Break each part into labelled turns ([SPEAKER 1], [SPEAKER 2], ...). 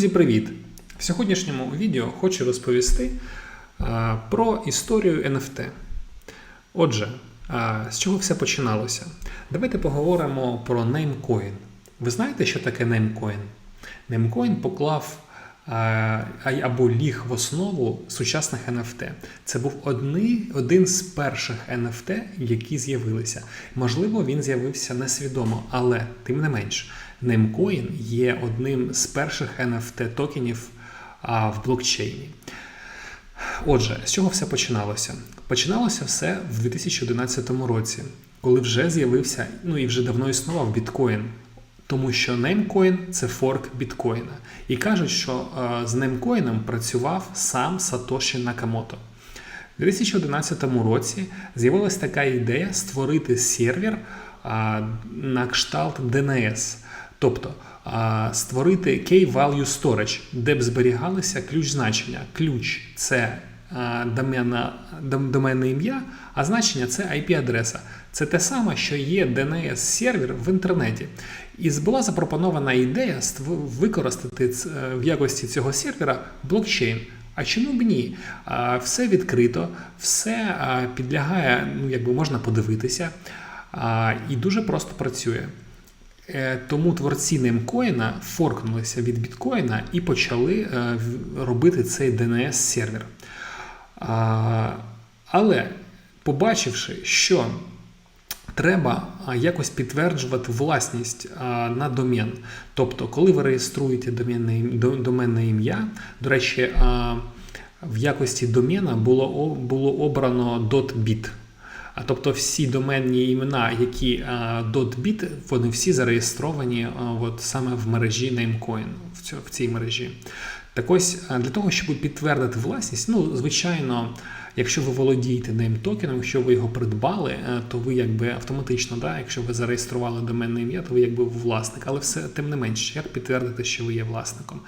[SPEAKER 1] Друзі, привіт! В сьогоднішньому відео хочу розповісти а, про історію NFT. Отже, а, з чого все починалося? Давайте поговоримо про Namecoin. Ви знаєте, що таке Namecoin? Namecoin поклав а- або ліг в основу сучасних NFT. Це був одни, один з перших NFT, які з'явилися. Можливо, він з'явився несвідомо, але тим не менш, Namecoin є одним з перших NFT токенів в блокчейні. Отже, з чого все починалося? Починалося все в 2011 році, коли вже з'явився, ну і вже давно існував біткоін. Тому що Namecoin – це форк біткоїна. І кажуть, що з Namecoin працював сам Сатоші Накамото. У 2011 році з'явилася така ідея створити сервер на кшталт DNS, тобто створити Key-Value Storage, де б зберігалися ключ значення. Ключ це а, домена, дом- доменне ім'я, а значення це IP-адреса. Це те саме, що є DNS-сервер в інтернеті. І була запропонована ідея використати е, в якості цього сервера блокчейн. А чому б ні? Все відкрито, все підлягає, ну якби можна подивитися, і дуже просто працює. Е, Тому творці немкоїна форкнулися від біткоїна і почали е, робити цей DNS-сервер. Але побачивши, що треба якось підтверджувати власність на домен. Тобто, коли ви реєструєте доменне, ім'я, до речі, в якості домена було, було обрано .bit. Тобто всі доменні імена, які а, .bit, вони всі зареєстровані от саме в мережі Namecoin, в, цій мережі. Так ось для того, щоб підтвердити власність, ну, звичайно, якщо ви володієте нейм-токеном, якщо ви його придбали, е, то ви якби автоматично, да, якщо ви зареєстрували доменне ім'я, то ви якби власник. Але все тим не менше, як підтвердити, що ви є власником.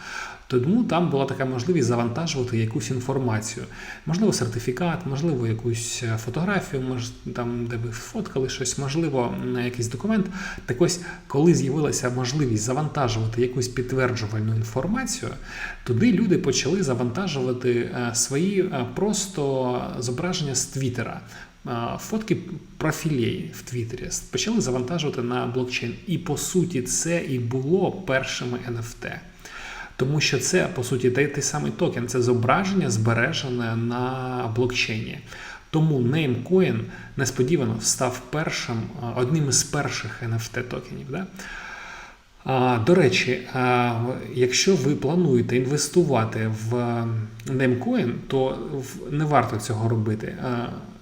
[SPEAKER 1] Тому там була така можливість завантажувати якусь інформацію. Можливо, сертифікат, можливо, якусь е, фотографію, мож, там, де ви фоткали щось, можливо, на якийсь документ. Так ось, коли з'явилася можливість завантажувати якусь підтверджувальну інформацію, туди люди почали завантажувати е, свої е, просто зображення з Твіттера. Фотки профілей в Твіттері почали завантажувати на блокчейн. І по суті, це і було першими NFT. Тому що це, по суті, той, той самий токен, це зображення збережене на блокчейні. Тому Namecoin несподівано став першим, одним із перших NFT токенів. Да? До речі, якщо ви плануєте інвестувати в Namecoin, то не варто цього робити.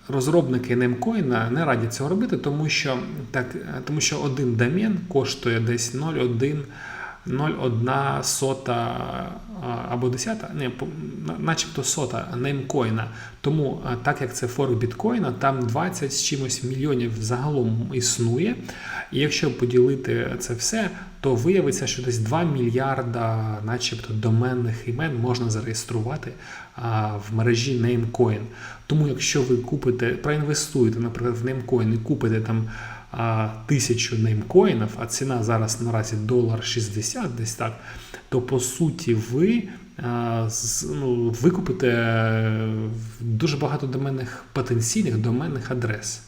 [SPEAKER 1] Розробники Namecoin не радять цього робити, тому що, так, тому що один домен коштує десь 0,1 0,1 сота або десята, не, начебто сота неймкоїна. Тому, так як це форк біткоїна, там 20 з чимось мільйонів загалом існує. І якщо поділити це все, то виявиться, що десь 2 мільярда, начебто, доменних імен можна зареєструвати в мережі Namecoin. Тому, якщо ви купите, проінвестуєте, наприклад, в Namecoin і купите там тисячу неймкоїнів, а ціна зараз наразі долар 60 десь так, то по суті ви ну, викупите е, дуже багато доменних потенційних доменних адрес.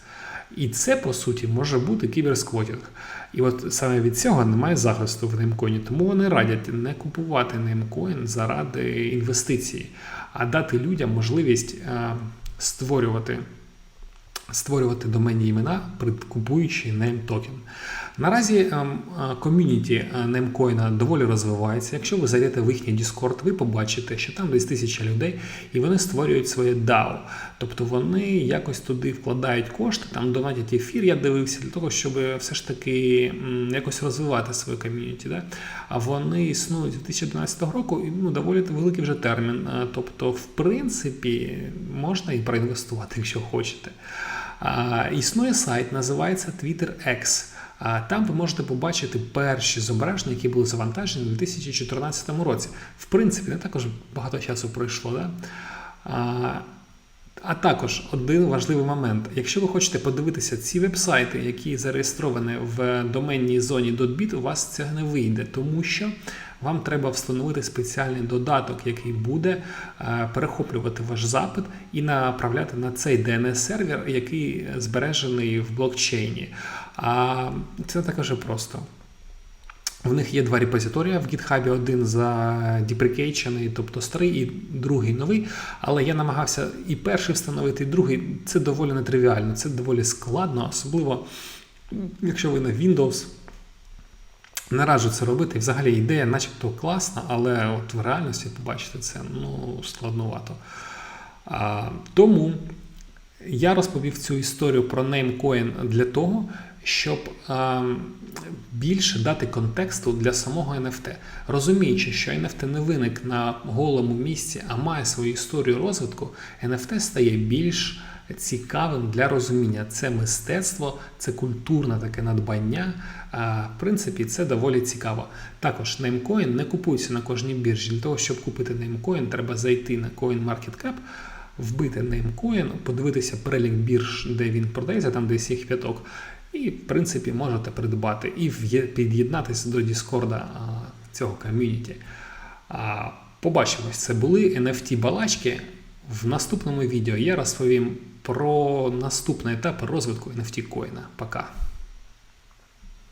[SPEAKER 1] І це, по суті, може бути кіберсквотінг. І от саме від цього немає захисту в неймкоїні, тому вони радять не купувати неймкоін заради інвестицій, а дати людям можливість е, створювати створювати доменні імена, купуючи нейм-токен. Наразі ем, е, ком'юніті неймкоїна доволі розвивається. Якщо ви зайдете в їхній Discord, ви побачите, що там десь тисяча людей, і вони створюють своє DAO. Тобто вони якось туди вкладають кошти, там донатять ефір, я дивився, для того, щоб все ж таки якось розвивати своє ком'юніті. Да? А вони існують з 2012 року, і ну, доволі великий вже термін. Е, Тобто, в принципі, можна і проінвестувати, якщо хочете. Існує сайт, називається TwitterX. А Там ви можете побачити перші зображення, які були завантажені у 2014 році. В принципі, не також багато часу пройшло. Да? А, а також один важливий момент. Якщо ви хочете подивитися ці вебсайти, які зареєстровані в доменній зоні .bit, у вас це не вийде, тому що вам треба встановити спеціальний додаток, який буде е, перехоплювати ваш запит і направляти на цей DNS-сервер, який збережений в блокчейні. А це не так вже просто. В них є два репозиторії в GitHub, один задеприкейчений, тобто старий, і другий новий. Але я намагався і перший встановити, і другий. Це доволі нетривіально, це доволі складно, особливо якщо ви на Windows. Не раджу це робити. І Взагалі ідея, начебто, класна, але от в реальності побачити це ну, складновато. А, тому я розповів цю історію про неймкоін для того, щоб а, більше дати контексту для самого NFT. Розуміючи, що NFT не виник на голому місці, а має свою історію розвитку, NFT стає більш цікавим для розуміння. Це мистецтво, це культурне таке надбання. А, в принципі, це доволі цікаво. Також Namecoin не купується на кожній біржі. Для того, щоб купити Namecoin, треба зайти на CoinMarketCap, вбити Namecoin, подивитися перелік бірж, де він продається, там десь їх п'яток. І, в принципі, можете придбати і під'єднатися до Діскорда цього ком'юніті. Побачимось, це були NFT балачки. В наступному відео я розповім про наступний етап розвитку NFT коїна. Пока.